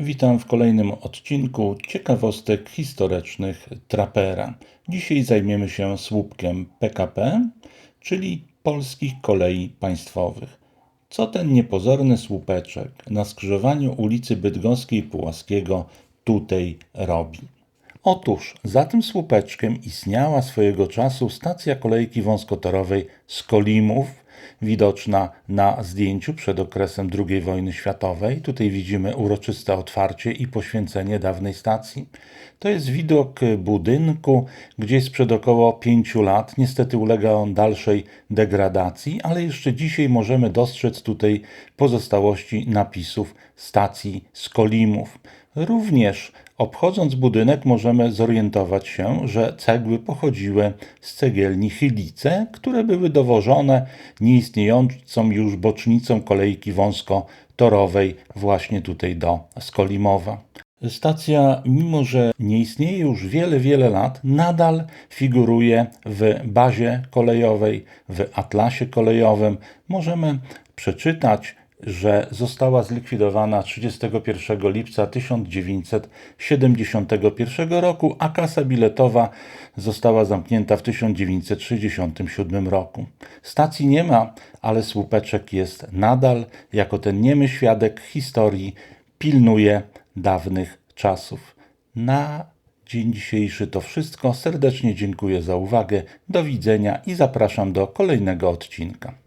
Witam w kolejnym odcinku ciekawostek historycznych Trapera. Dzisiaj zajmiemy się słupkiem PKP, czyli Polskich Kolei Państwowych. Co ten niepozorny słupeczek na skrzyżowaniu ulicy Bydgoskiej Pułaskiego tutaj robi? Otóż za tym słupeczkiem istniała swojego czasu stacja kolejki wąskotorowej Skolimów, widoczna na zdjęciu przed okresem II wojny światowej. Tutaj widzimy uroczyste otwarcie i poświęcenie dawnej stacji. To jest widok budynku gdzieś sprzed około pięciu lat. Niestety ulega on dalszej degradacji, ale jeszcze dzisiaj możemy dostrzec tutaj pozostałości napisów stacji Skolimów. Również obchodząc budynek możemy zorientować się, że cegły pochodziły z cegielni Chylice, które były dowożone nieistniejącą już bocznicą kolejki wąskotorowej właśnie tutaj do Skolimowa. Stacja, mimo że nie istnieje już wiele, wiele lat, nadal figuruje w bazie kolejowej, w atlasie kolejowym. Możemy przeczytać że została zlikwidowana 31 lipca 1971 roku, a kasa biletowa została zamknięta w 1967 roku. Stacji nie ma, ale słupeczek jest nadal, jako ten niemy świadek historii, pilnuje dawnych czasów. Na dzień dzisiejszy to wszystko. Serdecznie dziękuję za uwagę. Do widzenia i zapraszam do kolejnego odcinka.